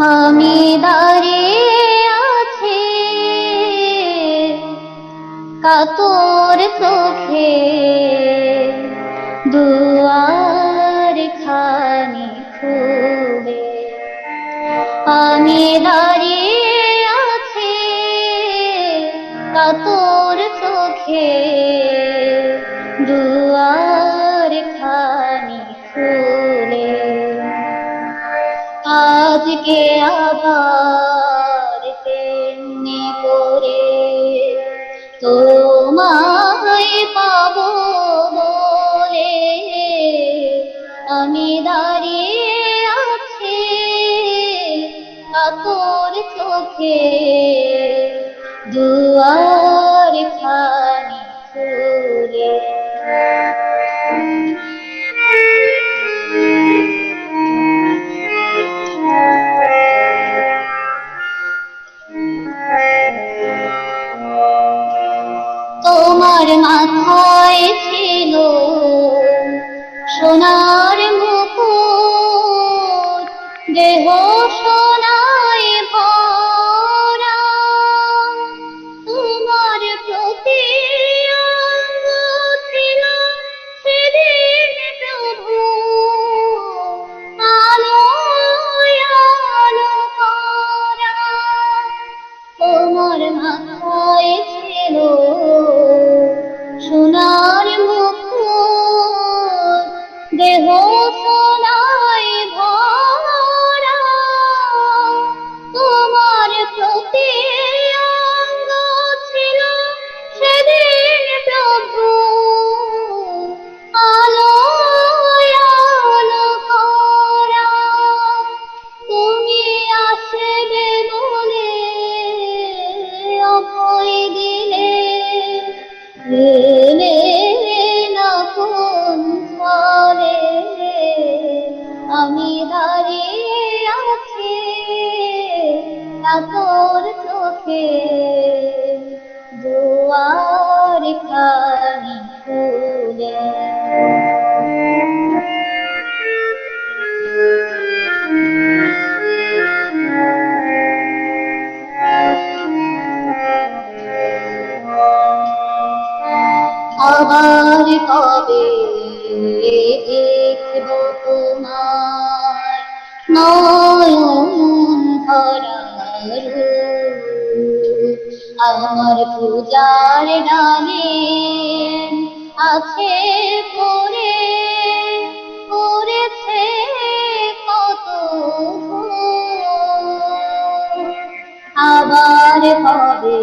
আমি দাঁড়িয়ে আছি। কাতর চোখে দুয়ার খানি খুলে। আমি দাঁড়িয়ে আছি কাতর চোখে আজকে আবার তেমনি করে তোমায় পাব বলে আমি দাঁড়িয়ে আছি আতর চোখে। हो চোখে দুয়ার খানি খুলে। আবার কবে আমার পূজার ডালে আছে পরে পড়েছে কত আবার কবে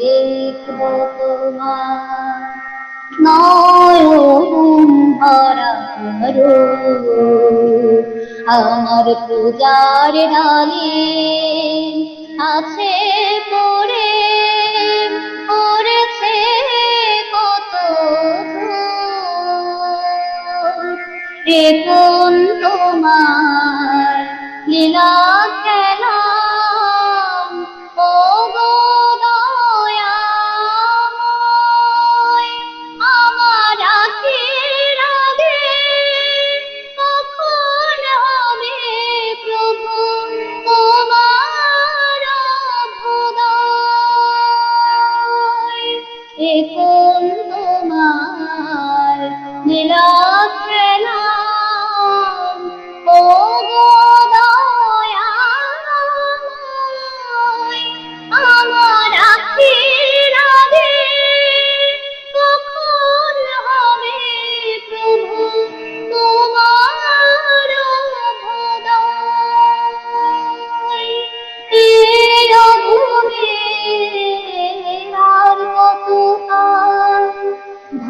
দেখব তোমার নয়ন ভরা। আমার পূজার ডালে আছে এ কোন তোমার লীলা খেলা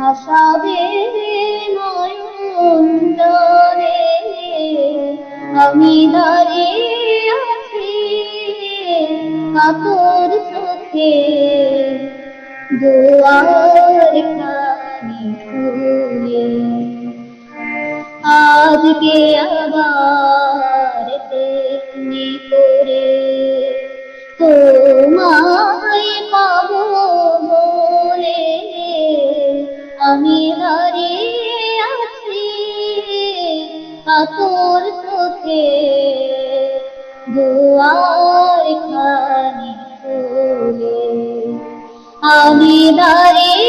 ভাসাবে নয়ন জলে আমি দাঁড়িয়ে আছি কাতর চোখে। দুয়ার খানি খুলে। আজকে আবার তেমনি করে। তোমায় কাতর চোখে দুয়ার আমি দাঁড়িয়ে